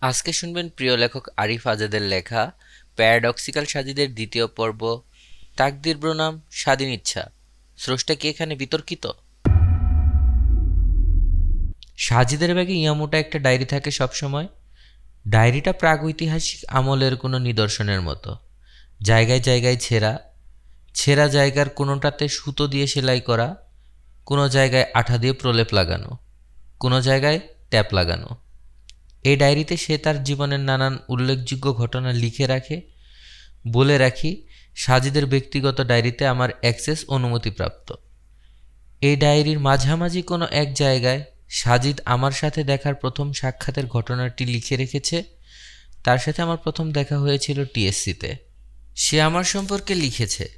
আজকে শুনবেন প্রিয় লেখক আরিফ আজাদের লেখা প্যারাডক্সিক্যাল সাজিদের দ্বিতীয় পর্ব, তাকদির প্রণাম স্বাধীন ইচ্ছা। স্রষ্টা কি এখানে বিতর্কিত? সাজিদের ব্যাগে ইয়ামোটা একটা ডায়েরি থাকে সবসময়। ডায়েরিটা প্রাগৈতিহাসিক আমলের কোনো নিদর্শনের মতো। জায়গায় জায়গায় ছেঁড়া। ছেঁড়া জায়গার কোনোটাতে সুতো দিয়ে সেলাই করা। কোনো জায়গায় আঠা দিয়ে প্রলেপ লাগানো। কোনো জায়গায় ট্যাপ লাগানো। এই ডায়েরিতে সে তার জীবনের নানান উল্লেখযোগ্য ঘটনা লিখে রাখে, বলে রাখি, সাজিদের ব্যক্তিগত ডায়েরিতে আমার অ্যাক্সেস অনুমতিপ্রাপ্ত। এই ডায়েরির মাঝামাঝি কোনো এক জায়গায় সাজিদ আমার সাথে দেখার প্রথম সাক্ষাতের ঘটনাটি লিখে রেখেছে। তার সাথে আমার প্রথম দেখা হয়েছিল টিএসসিতে। সে আমার সম্পর্কে লিখেছে,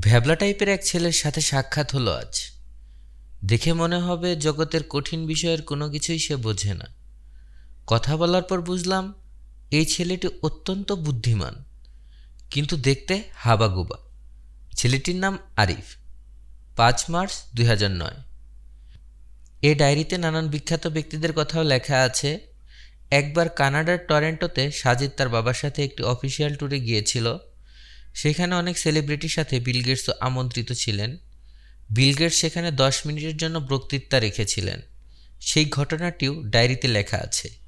ভ্যাবলা টাইপের এক ছেলের সাথে সাক্ষাৎ হলো আজ। দেখে মনে হবে জগতের কঠিন বিষয়ের কোনো কিছুই সে বোঝে না। কথা বলার পর বুঝলাম, এই ছেলেটি অত্যন্ত বুদ্ধিমান, কিন্তু দেখতে হাবাগুবা। ছেলেটির নাম আরিফ, পাঁচ মার্চ দুই নয়। এই ডায়েরিতে নানান বিখ্যাত ব্যক্তিদের কথাও লেখা আছে, একবার কানাডার টরেন্টোতে সাজিদ তার বাবার সাথে একটি অফিসিয়াল ট্যুরে গিয়েছিল, সেখানে অনেক সেলিব্রিটির সাথে বিল গেটসও আমন্ত্রিত ছিলেন। বিল গেটস সেখানে দশ মিনিটের জন্য বক্তৃতা রেখেছিলেন। সেই ঘটনাটিও ডায়েরিতে লেখা আছে।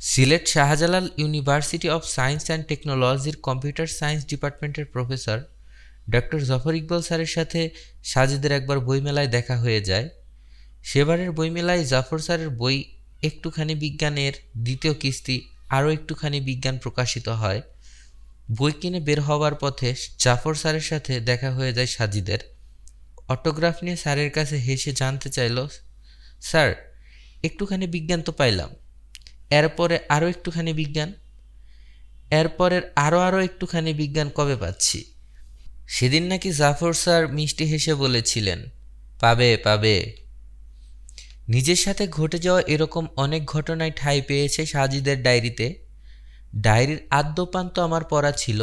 Sylhet Shahjalal university of science and টেকনোলজির কম্পিউটার সায়েন্স ডিপার্টমেন্টের প্রফেসর ডক্টর জফর ইকবাল স্যারের সাথে সাজিদের একবার বইমেলায় দেখা হয়ে যায়। সেবারের বইমেলায় জাফর স্যারের বই একটুখানি বিজ্ঞানের দ্বিতীয় কিস্তি, আরও একটুখানি বিজ্ঞান প্রকাশিত হয়। বই কিনে বের হওয়ার পথে জাফর স্যারের সাথে দেখা হয়ে যায় সাজিদের। অটোগ্রাফ নিয়ে স্যারের কাছে হেসে জানতে চাইল, স্যার, একটুখানি বিজ্ঞান তো পাইলাম। এরপরে আরও একটুখানি বিজ্ঞান, এরপরের আরও আরও একটুখানি বিজ্ঞান কবে পাচ্ছি? সেদিন নাকি জাফর স্যার মিষ্টি হেসে বলেছিলেন, পাবে পাবে। নিজের সাথে ঘটে যাওয়া এরকম অনেক ঘটনায় ঠাঁই পেয়েছে সাজিদের ডায়েরিতে। ডায়েরির আদ্যপান্ত আমার পড়া ছিল,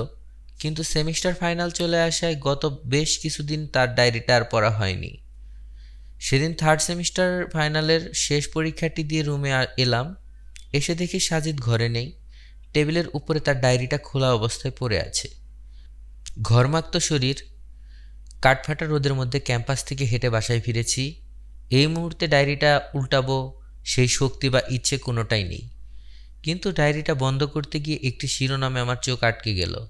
কিন্তু সেমিস্টার ফাইনাল চলে আসায় গত বেশ কিছুদিন তার ডায়েরিটা আর পড়া হয়নি। সেদিন থার্ড সেমিস্টার ফাইনালের শেষ পরীক্ষাটি দিয়ে রুমে এলাম। এসে দেখি সাজিদ ঘরে নেই। টেবিলের উপরে তার ডায়েরিটা খোলা অবস্থায় পড়ে আছে। ঘরমাক্ত শরীর। কাঠফাটা রোদের মধ্যে ক্যাম্পাস থেকে হেঁটে বাসায় ফিরেছি। এই মুহূর্তে ডায়েরিটা উল্টাবো, সেই শক্তি বা ইচ্ছে কোনোটাই নেই। কিন্তু ডায়েরিটা বন্ধ করতে গিয়ে একটি শিরোনামে আমার চোখ আটকে গেল।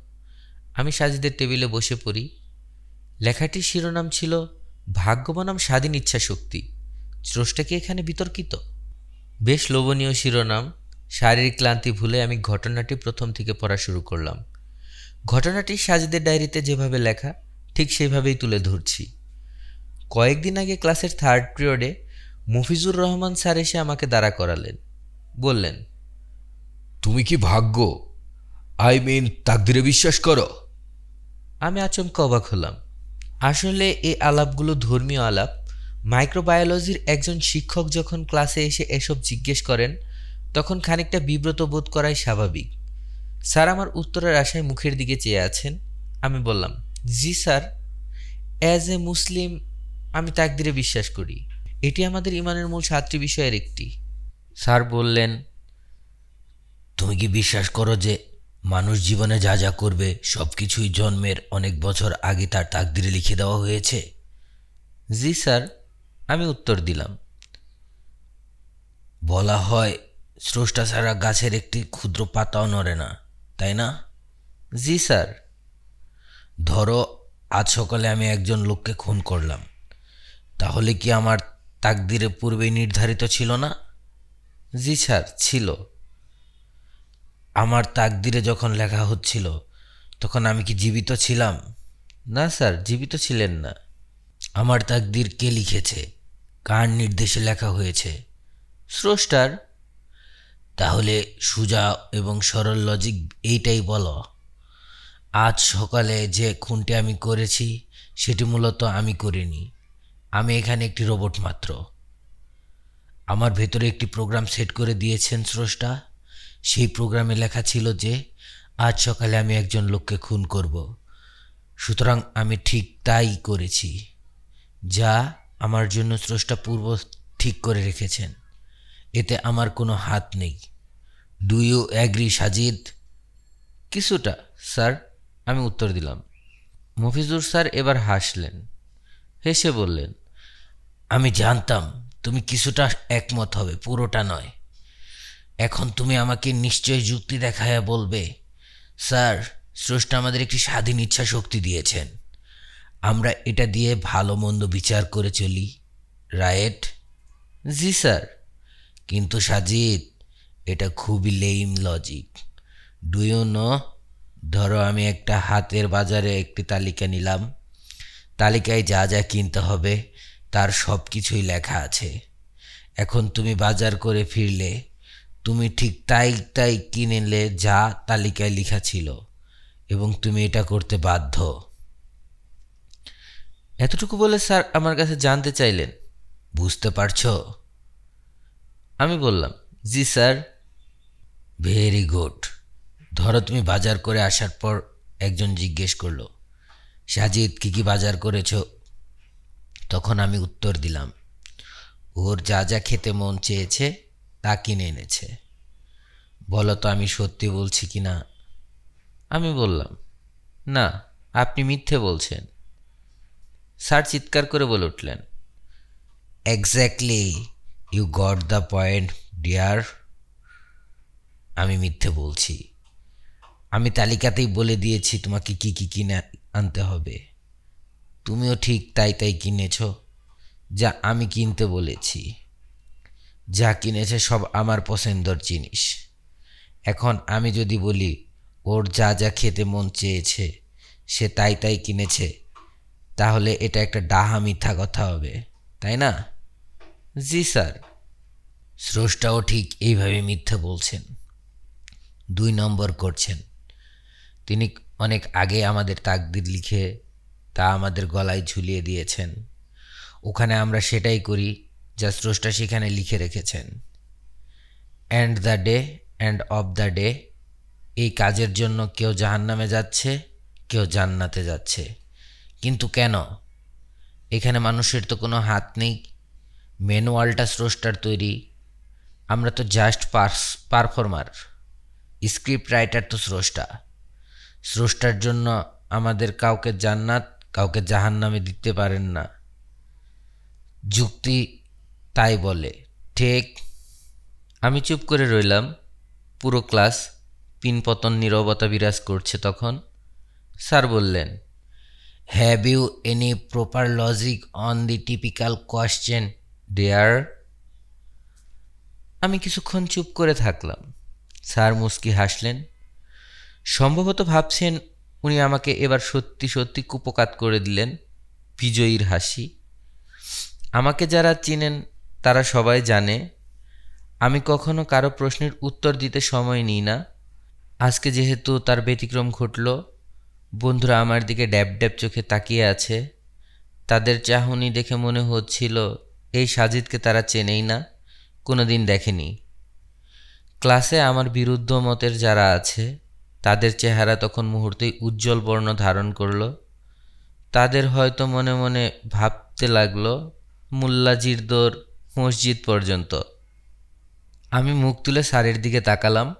আমি সাজিদের টেবিলে বসে পড়ি। লেখাটির শিরোনাম ছিল ভাগ্য বনাম স্বাধীন ইচ্ছা শক্তি স্রষ্টা কি এখানে বিতর্কিত? বেশ লোভনীয় শিরোনাম শারীরিক ক্লান্তি ভুলে আমি ঘটনাটি প্রথম থেকে পড়া শুরু করলাম। ঘটনাটি সাজিদের ডায়েরিতে যেভাবে লেখা ঠিক সেভাবেই তুলে ধরছি। কয়েকদিন আগে ক্লাসের থার্ড পিরিয়ডে মফিজুর রহমান স্যার এসে আমাকে দাঁড়া করালেন। বললেন তুমি কি ভাগ্য? আই মিন তাকদিরে বিশ্বাস করো? আমি আচমকা অবাক হলাম। আসলে এই আলাপগুলো ধর্মীয় আলাপ মাইক্রোবায়োলজির একজন শিক্ষক যখন ক্লাসে এসে এসব জিজ্ঞেস করেন, তখন খানিকটা বিব্রত বোধ করাই স্বাভাবিক। স্যার, আমার উত্তরের আশায় মুখের দিকে চেয়ে আছেন? আমি বললাম, জি, স্যার। অ্যাজ এ মুসলিম আমি তাকদিরে বিশ্বাস করি। এটি আমাদের ইমানের মূল সাতটি বিষয়ের একটি। স্যার বললেন, তুমি কি বিশ্বাস করো যে মানুষ জীবনে যা যা করবে, সব কিছুই জন্মের অনেক বছর আগে তার তাকদিরে লিখে দেওয়া হয়েছে? জি, স্যার। আমি উত্তর দিলাম। বলা হয়, স্রষ্টা ছাড়া গাছের একটি ক্ষুদ্র পাতাও নড়ে না, তাই না? জি, স্যার। ধরো, আজ সকালে আমি একজন লোককে খুন করলাম। তাহলে কি আমার তাকদিরে পূর্বেই নির্ধারিত ছিল না? জি, স্যার, ছিল। আমার তাকদিরে যখন লেখা হচ্ছিল, তখন আমি কি জীবিত ছিলাম? না, স্যার, জীবিত ছিলেন না। আমার তাকদির কে লিখেছে? কার নির্দেশে লেখা হয়েছে? স্রষ্টার? তাহলে সুজা এবং সরল লজিক এইটাই বলো। আজ সকালে যে খুনটি আমি করেছি, সেটি মূলত আমি করিনি। আমি এখানে একটি রোবট মাত্র। আমার ভেতরে একটি প্রোগ্রাম সেট করে দিয়েছেন স্রষ্টা। সেই প্রোগ্রামে লেখা ছিল যে, আজ সকালে আমি একজন লোককে খুন করব। সুতরাং আমি ঠিক তাই করেছি। যা আমার জন্য স্রষ্টা পূর্ব ঠিক করে রেখেছেন। এতে আমার কোনো হাত নেই। Do you agree Sajid. কিছুটা, স্যার, আমি উত্তর দিলাম। মফিজুর স্যার এবার হাসলেন। হেসে বললেন, আমি জানতাম তুমি কিছুটা একমত হবে, পুরোটা নয়। এখন তুমি আমাকে নিশ্চয় যুক্তি দেখায়া বলবে, স্যার, স্রষ্টা আমাদের একটি স্বাধীন ইচ্ছা শক্তি দিয়েছেন। আমরা এটা দিয়ে ভালো মন্দ বিচার করে চলি রায়েট জি, স্যার। কিন্তু সাজিদ, এটা খুবই lame logic do you know ধরো আমি একটা হাতের বাজারে একটি তালিকা নিলাম। তালিকায় যা যা কিনতে হবে, তার সব কিছুই লেখা আছে। এখন তুমি বাজার করে ফিরলে, তুমি ঠিক তাই তাই কিনেলে যা তালিকায় লেখা ছিল, এবং তুমি এটা করতে বাধ্য। এতটুকু বলে স্যার আমার কাছে জানতে চাইলেন। বুঝতে পারছ? আমি বললাম, জি স্যার। ভেরি গুড ধরো তুমি বাজার করে আসার পর একজন জিজ্ঞেস করল, সাজিদ, কী কী বাজার করেছ? তখন আমি উত্তর দিলাম, ওর যা যা খেতে মন চেয়েছে, তা কিনে এনেছে। বলো তো আমি সত্যি বলছি কি না? আমি বললাম, না, আপনি মিথ্যে বলছেন। স্যার চিৎকার করে বলে উঠলেন exactly you got the point dear আমি মিথ্যে বলছি। আমি তালিকাতেই বলে দিয়েছি তোমাকে কি কি কিনে আনতে হবে। তুমিও ঠিক তাই তাই কিনেছ, যা আমি কিনতে বলেছি। যা কিনেছে সব আমার পছন্দর জিনিস। এখন আমি যদি বলি, ওর যা যা খেতে মন চেয়েছে, সে তাই তাই কিনেছে তাহলে এটা একটা ডাহা মিথ্যা কথা হবে, তাই না? জি, স্যার। স্রষ্টাও ঠিক এইভাবে মিথ্যে বলছেন। দুই নম্বর করছেন। তিনি অনেক আগে আমাদের তাকদির লিখে তা আমাদের গলায় ঝুলিয়ে দিয়েছেন। ওখানে আমরা সেটাই করি যা স্রষ্টা সেখানে লিখে রেখেছেন। And the day end of the day এই কাজের জন্য কেউ জাহান্নামে যাচ্ছে, কেউ জান্নাতে যাচ্ছে। কিন্তু কেন? এখানে মানুষের তো কোনো হাত নেই। ম্যানুয়ালটা স্রষ্টার তৈরি। আমরা তো জাস্ট পার্স পারফর্মার স্ক্রিপ্ট রাইটার তো স্রষ্টা। স্রষ্টার জন্য আমাদের কাউকে জান্নাত, কাউকে জাহান নামে দিতে পারেন না। যুক্তি তাই বলে। ঠিক। আমি চুপ করে রইলাম। পুরো ক্লাস পিনপতন নীরবতা বিরাজ করছে তখন। স্যার বললেন have you any proper logic on the typical question dear আমি কিছুক্ষণ চুপ করে থাকলাম। স্যার মুস্কি হাসলেন। সম্ভবত ভাবছেন উনি আমাকে এবার সত্যি সত্যি কুপকাত করে দিলেন, বিজয়ীর হাসি। আমাকে যারা চিনেন, তারা সবাই জানে, আমি কখনো কারও প্রশ্নের উত্তর দিতে সময় নিই না। আজকে যেহেতু তার ব্যতিক্রম ঘটল বন্ধুরা, আমার দিকে ড্যাব ড্যাব চোখে তাকিয়ে আছে। তাদের চাহনি দেখে মনে হচ্ছিল, এই সাজিদকে তারা চেনেই না কোনো দিন দেখেনি। ক্লাসে আমার বিরুদ্ধ মতের যারা আছে, তাদের চেহারা তখন মুহূর্তেই উজ্জ্বল বর্ণ ধারণ করল। তাদের হয়তো মনে মনে ভাবতে লাগল, মুল্লাজির দৌড় মসজিদ পর্যন্ত। আমি মুখ তুলে স্যারের দিকে তাকালাম।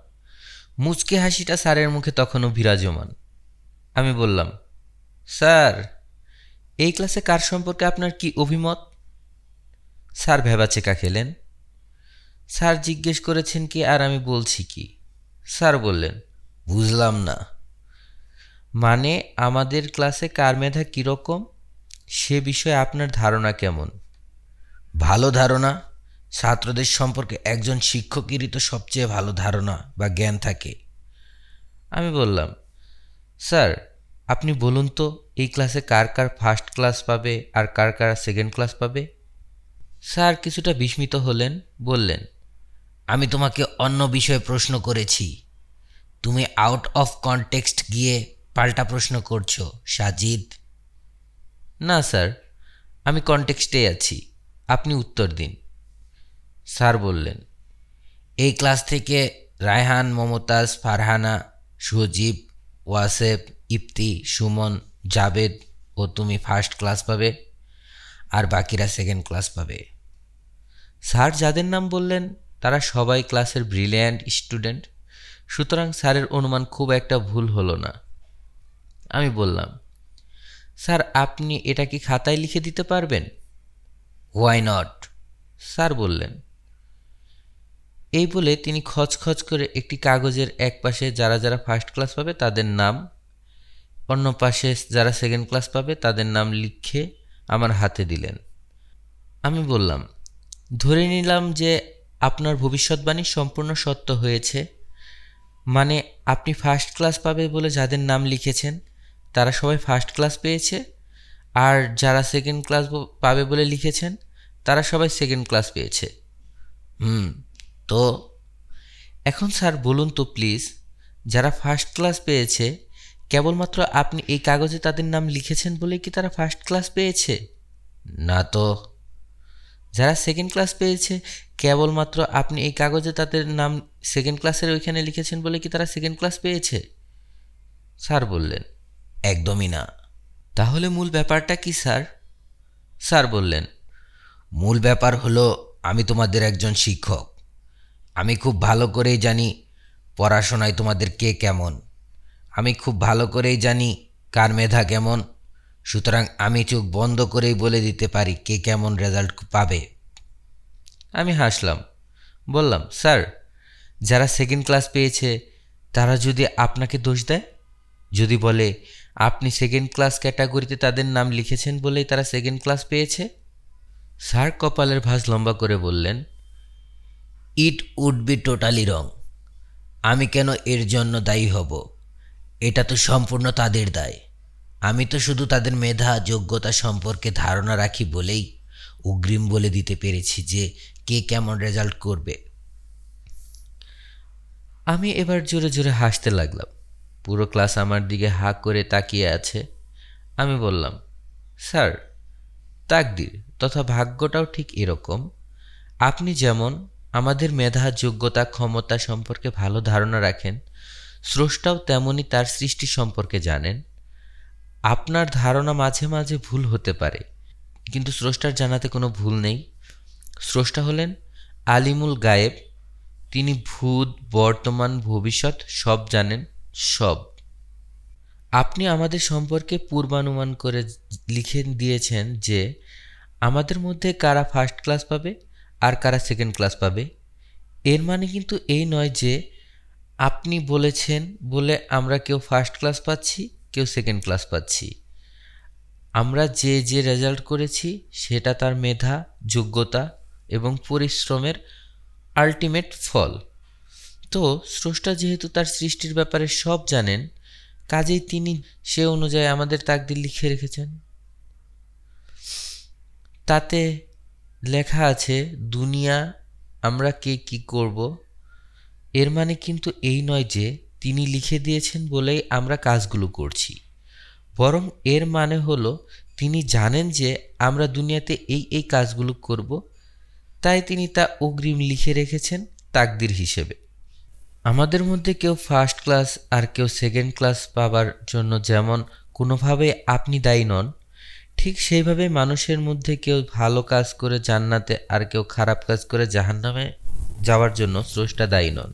মুচকে হাসিটা স্যারের মুখে তখনও বিরাজমান। আমি বললাম, স্যার, এই ক্লাসে কার সম্পর্কে আপনার কি অভিমত? স্যার, ভেবাচেকা খেলেন। স্যার জিজ্ঞেস করেছেন কি, আর আমি বলছি কি? স্যার বললেন, বুঝলাম না। মানে আমাদের ক্লাসে কার মেধা কীরকম? সে বিষয়ে আপনার ধারণা কেমন? ভালো ধারণা। ছাত্রদের সম্পর্কে একজন শিক্ষকেরই তো সবচেয়ে ভালো ধারণা বা জ্ঞান থাকে। আমি বললাম স্যার, আপনি বলুন তো, এই ক্লাসে কার কার ফার্স্ট ক্লাস পাবে আর কার কার সেকেন্ড ক্লাস পাবে? স্যার, কিছুটা বিস্মিত হলেন, বললেন, আমি তোমাকে অন্য বিষয়ে প্রশ্ন করেছি। তুমি আউট অফ কনটেক্সট গিয়ে পাল্টা প্রশ্ন করছ, সাজিদ। না, স্যার, আমি কনটেক্সটে আছি, আপনি উত্তর দিন। স্যার বললেন, এই ক্লাস থেকে রায়হান, মমতাজ, ফারহানা, সজীব ওয়াসেফ ইফতি, সুমন, জাবেদ ও তুমি ফার্স্ট ক্লাস পাবে আর বাকিরা সেকেন্ড ক্লাস পাবে। স্যার যাদের নাম বললেন, তারা সবাই ক্লাসের ব্রিলিয়ান্ট স্টুডেন্ট সুতরাং স্যারের অনুমান খুব একটা ভুল হলো না। আমি বললাম, স্যার, আপনি এটা কি খাতায় লিখে দিতে পারবেন? হোয়াই নট স্যার বললেন এই বলে তিনি খচখচ করে একটি কাগজের এক পাশে যারা যারা ফার্স্ট ক্লাস পাবে তাদের নাম, অন্য পাশে যারা সেকেন্ড ক্লাস পাবে তাদের নাম লিখে আমার হাতে দিলেন। আমি বললাম, ধরে নিলাম যে আপনার ভবিষ্যৎবাণী সম্পূর্ণ সত্য হয়েছে মানে আপনি ফার্স্ট ক্লাস পাবে বলে যাদের নাম লিখেছেন, তারা সবাই ফার্স্ট ক্লাস পেয়েছে, আর যারা সেকেন্ড ক্লাস পাবে বলে লিখেছেন, তারা সবাই সেকেন্ড ক্লাস পেয়েছে। হুম। তো? এখন স্যার, বলুন তো প্লিজ যারা ফার্স্ট ক্লাস পেয়েছে, কেবলমাত্র আপনি এই কাগজে তাদের নাম লিখেছেন বলেই কি তারা ফার্স্ট ক্লাস পেয়েছে? না তো। যারা সেকেন্ড ক্লাস পেয়েছে, কেবলমাত্র আপনি এই কাগজে তাদের নাম সেকেন্ড ক্লাসের ওইখানে লিখেছেন বলে কি তারা সেকেন্ড ক্লাস পেয়েছে? স্যার বললেন, একদমই না। তাহলে মূল ব্যাপারটা কি স্যার? স্যার বললেন, মূল ব্যাপার হলো আমি তোমাদের একজন শিক্ষক। আমি খুব ভালো করেই জানি পড়াশোনায় তোমাদের কে কেমন। আমি খুব ভালো করেই জানি কার মেধা কেমন। সুতরাং আমি চোখ বন্ধ করেই বলে দিতে পারি কে কেমন রেজাল্ট পাবে। আমি হাসলাম। বললাম, স্যার, যারা সেকেন্ড ক্লাস পেয়েছে, তারা যদি আপনাকে দোষ দেয়? যদি বলে, আপনি সেকেন্ড ক্লাস ক্যাটাগরিতে তাদের নাম লিখেছেন বলেই তারা সেকেন্ড ক্লাস পেয়েছে? স্যার কপালের ভাঁজ লম্বা করে বললেন it would be totally wrong. আমি কেন এর জন্য দায়ী হব? এটা তো সম্পূর্ণ তাদের দায়। আমি তো শুধু তাদের মেধা, যোগ্যতা সম্পর্কে ধারণা রাখি বলেই অগ্রিম বলে দিতে পেরেছি যে কে কেমন রেজাল্ট করবে। আমি এবার জোরে জোরে হাসতে লাগলাম। পুরো ক্লাস আমার দিকে হা করে তাকিয়ে আছে। আমি বললাম, স্যার, তাকদির তথা ভাগ্যটাও ঠিক এরকম। আপনি যেমন আমাদের মেধা, যোগ্যতা, ক্ষমতা সম্পর্কে ভালো ধারণা রাখেন। স্রষ্টাও তেমনই তার সৃষ্টি সম্পর্কে জানেন। আপনার ধারণা মাঝে মাঝে ভুল হতে পারে, কিন্তু স্রষ্টার জানাতে কোনো ভুল নেই। স্রষ্টা হলেন আলিমুল গায়েব। তিনি ভূত, বর্তমান, ভবিষ্যৎ, সব জানেন, সব। আপনি আমাদের সম্পর্কে পূর্বানুমান করে লিখে দিয়েছেন যে, আমাদের মধ্যে কারা ফার্স্ট ক্লাস পাবে? আর কারা সেকেন্ড ক্লাস পাবে? এর মানে কিন্তু এই নয় যে আপনি বলেছেন বলে আমরা কেউ ফার্স্ট ক্লাস পাচ্ছি, কেউ সেকেন্ড ক্লাস পাচ্ছি। আমরা যে যে রেজাল্ট করেছি, সেটা তার মেধা, যোগ্যতা এবং পরিশ্রমের আলটিমেট ফল। তো স্রষ্টা যেহেতু তার সৃষ্টির ব্যাপারে সব জানেন, কাজেই তিনি সে অনুযায়ী আমাদের তাকদির লিখে রেখেছেন। তাতে লেখা আছে, দুনিয়া, আমরা কে কি করব? এর মানে কিন্তু এই নয় যে তিনি লিখে দিয়েছেন বলেই আমরা কাজগুলো করছি। বরং এর মানে হলো, তিনি জানেন যে আমরা দুনিয়াতে এই এই কাজগুলো করব, তাই তিনি তা অগ্রিম লিখে রেখেছেন তাকদির হিসেবে। আমাদের মধ্যে কেউ ফার্স্ট ক্লাস আর কেউ সেকেন্ড ক্লাস পাবার জন্য যেমন কোনোভাবে আপনি দায়ী নন ঠিক সেইভাবে মানুষের মধ্যে কেউ ভালো কাজ করে জান্নাতে আর কেউ খারাপ কাজ করে জাহান্নামে যাওয়ার জন্য স্রষ্টা দায়ী নন।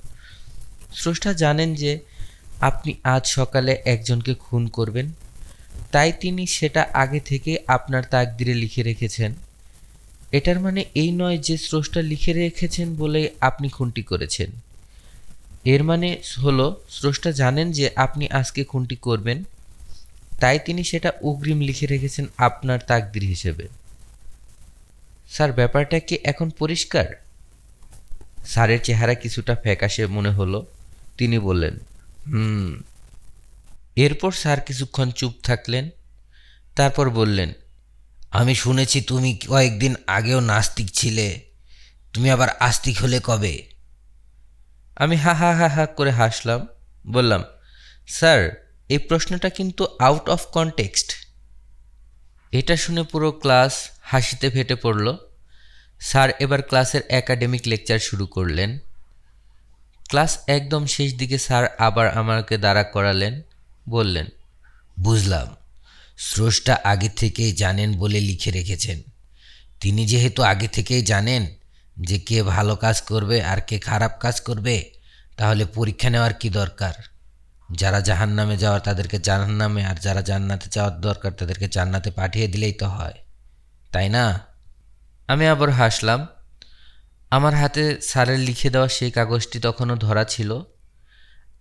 স্রষ্টা জানেন যে আপনি আজ সকালে একজনকে খুন করবেন। তাই তিনি সেটা আগে থেকে আপনার তাকদিরে লিখে রেখেছেন। এটার মানে এই নয় যে স্রষ্টা লিখে রেখেছেন বলেই আপনি খুনটি করেছেন। এর মানে হলো, স্রষ্টা জানেন যে আপনি আজকে খুনটি করবেন। তাই তিনি সেটা অগ্রিম লিখে রেখেছেন আপনার তাকদির হিসেবে। স্যার, ব্যাপারটা কি এখন পরিষ্কার? স্যারের চেহারা কিছুটা ফ্যাকাশে মনে হলো। তিনি বললেন, হুম। এরপর স্যার কিছুক্ষণ চুপ থাকলেন। তারপর বললেন, আমি শুনেছি তুমি কয়েকদিন আগেও নাস্তিক ছিলে। তুমি আবার আস্তিক হলে কবে? আমি হা হা হা হা করে হাসলাম। বললাম, স্যার এই প্রশ্নটা কিন্তু আউট অফ কনটেক্সট এটা শুনে পুরো ক্লাস হাসিতে ফেটে পড়ল। স্যার এবার ক্লাসের একাডেমিক লেকচার শুরু করলেন। ক্লাস একদম শেষ দিকে স্যার আবার আমাকে দাঁড়া করালেন, বললেন, বুঝলাম, স্রষ্টা আগে থেকেই জানেন বলে লিখে রেখেছেন। তিনি যেহেতু আগে থেকেই জানেন যে কে ভালো কাজ করবে আর কে খারাপ কাজ করবে, তাহলে পরীক্ষা নেওয়ার কি দরকার? যারা জাহান নামে যাওয়ার তাদেরকে জাহান নামে আর যারা জান্নাতে যাওয়ার দরকার তাদেরকে জান্নাতে পাঠিয়ে দিলেই তো হয়। তাই না? আমি আবার হাসলাম। আমার হাতে স্যারের লিখে দেওয়া সেই কাগজটি তখনও ধরা ছিল।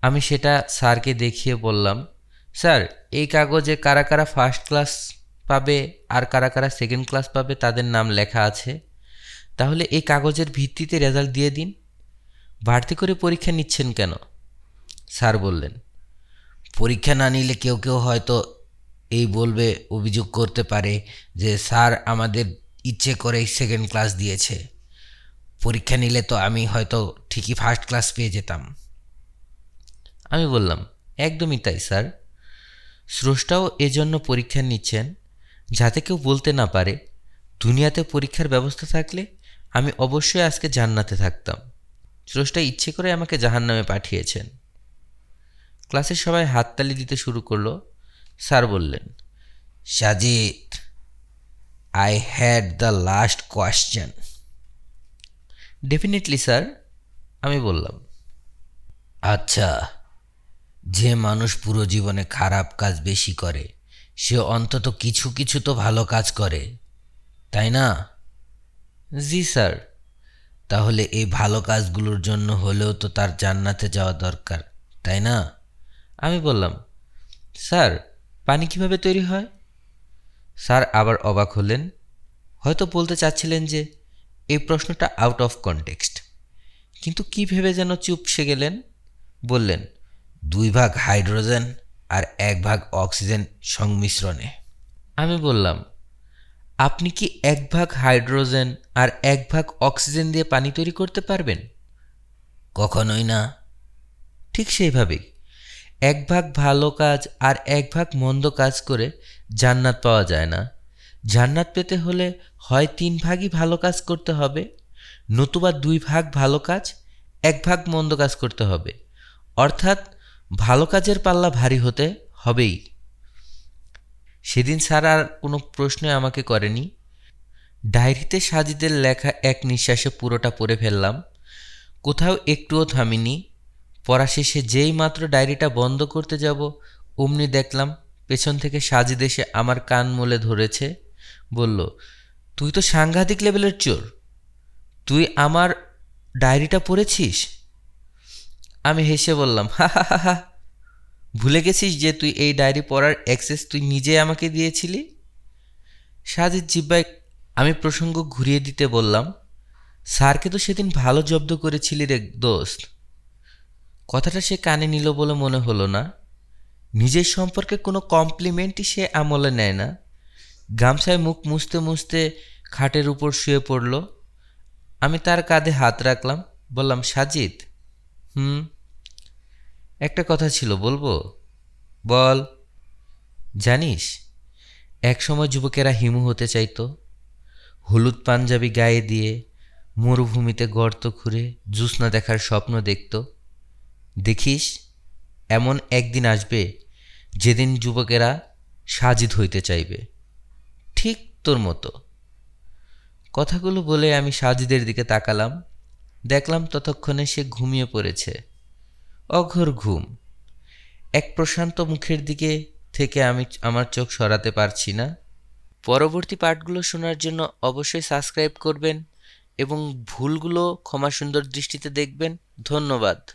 আমি সেটা স্যারকে দেখিয়ে বললাম, স্যার, এই কাগজে কারা কারা ফার্স্ট ক্লাস পাবে আর কারা কারা সেকেন্ড ক্লাস পাবে তাদের নাম লেখা আছে। তাহলে এই কাগজের ভিত্তিতে রেজাল্ট দিয়ে দিন। বাড়তি করে পরীক্ষা নিচ্ছেন কেন? স্যার বললেন পরীক্ষা না নিলে কেউ কেউ হয়তো এই বলবে, অভিযোগ করতে পারে যে, স্যার, আমাদের ইচ্ছে করে সেকেন্ড ক্লাস দিয়েছে। পরীক্ষা নিলে তো আমি হয়তো ঠিকই ফার্স্ট ক্লাস পেয়ে যেতাম। আমি বললাম, একদমই তাই, স্যার। স্রষ্টাও এজন্য পরীক্ষা নিচ্ছেন, যাতে কেউ বলতে না পারে, দুনিয়াতে পরীক্ষার ব্যবস্থা থাকলে আমি অবশ্যই আজকে জান্নাতে থাকতাম। স্রষ্টা ইচ্ছে করে আমাকে জাহান্নামে পাঠিয়েছেন। ক্লাসের সবাই হাততালি দিতে শুরু করল। স্যার বললেন Sajid I had the last question definitely sir আমি বললাম। আচ্ছা যে মানুষ পুরো জীবনে খারাপ কাজ বেশি করে সে অন্তত কিছু কিছু তো ভালো কাজ করে তাই না? জি স্যার। তাহলে এই ভালো কাজগুলোর জন্য হলেও তো তার জান্নাতে যাওয়া দরকার তাই না? আমি বললাম, স্যার, পানি কীভাবে তৈরি হয়? স্যার আবার অবাক হলেন। হয়তো বলতে চাচ্ছিলেন যে, এই প্রশ্নটা আউট অফ কনটেক্সট কিন্তু কী ভেবে যেন চুপসে গেলেন। বললেন, দুই ভাগ হাইড্রোজেন আর এক ভাগ অক্সিজেন সংমিশ্রণে। আমি বললাম, আপনি কি এক ভাগ হাইড্রোজেন আর এক ভাগ অক্সিজেন দিয়ে পানি তৈরি করতে পারবেন? কখনোই না। ঠিক সেইভাবেই। এক ভাগ ভালো কাজ আর এক ভাগ মন্দ কাজ করে জান্নাত পাওয়া যায় না। জান্নাত পেতে হলে হয় তিন ভাগই ভালো কাজ করতে হবে, নতুবা দুই ভাগ ভালো কাজ, এক ভাগ মন্দ কাজ করতে হবে। অর্থাৎ ভালো কাজের পাল্লা ভারী হতে হবেই। সেদিন স্যার আর কোনো প্রশ্নই আমাকে করেনি। ডায়েরিতে সাজিদের লেখা এক নিঃশ্বাসে পুরোটা পড়ে ফেললাম। কোথাও একটুও থামিনি। পড়া শেষে যেই মাত্র ডায়েরিটা বন্ধ করতে যাব অমনি দেখলাম পেছন থেকে সাজিদ এসে আমার কান মলে ধরেছে, বলল, তুই তো সাংঘাতিক লেভেলের চোর। তুই আমার ডায়েরিটা পড়েছিস? আমি হেসে বললাম, হা হা হা হা। ভুলে গেছিস যে তুই এই ডায়েরি পড়ার অ্যাক্সেস তুই নিজে আমাকে দিয়েছিলি? সাজিদ জিব্বাই আমি প্রসঙ্গ ঘুরিয়ে দিতে বললাম, স্যারকে তো সেদিন ভালো জব্দ করেছিলি রে দোস্ত। কথাটা সে কানে নিল বলে মনে হলো না। নিজের সম্পর্কে কোনো কমপ্লিমেন্টই সে আমলে নেয় না। গামছায় মুখ মুছতে মুছতে খাটের উপর শুয়ে পড়ল। আমি তার কাঁধে হাত রাখলাম, বললাম, সাজিদ, হুম, একটা কথা ছিল বলব? বল। জানিস, একসময় যুবকেরা হিমু হতে চাইতো। হলুদ পাঞ্জাবি গায়ে দিয়ে মরুভূমিতে গর্ত খুঁড়ে জ্যোৎস্না দেখার স্বপ্ন দেখত। দেখিস, এমন একদিন আসবে যেদিন যুবকেরা সাজিদ হইতে চাইবে। ঠিক তোর মতো। কথাগুলো বলে আমি সাজিদের দিকে তাকালাম। দেখলাম ততক্ষণে সে ঘুমিয়ে পড়েছে। অঘোর ঘুম। এক প্রশান্ত মুখের দিকে থেকে আমি আমার চোখ সরাতে পারছি না। পরবর্তী পাঠগুলো শোনার জন্য অবশ্যই সাবস্ক্রাইব করবেন এবং ভুলগুলো ক্ষমা সুন্দর দৃষ্টিতে দেখবেন। ধন্যবাদ।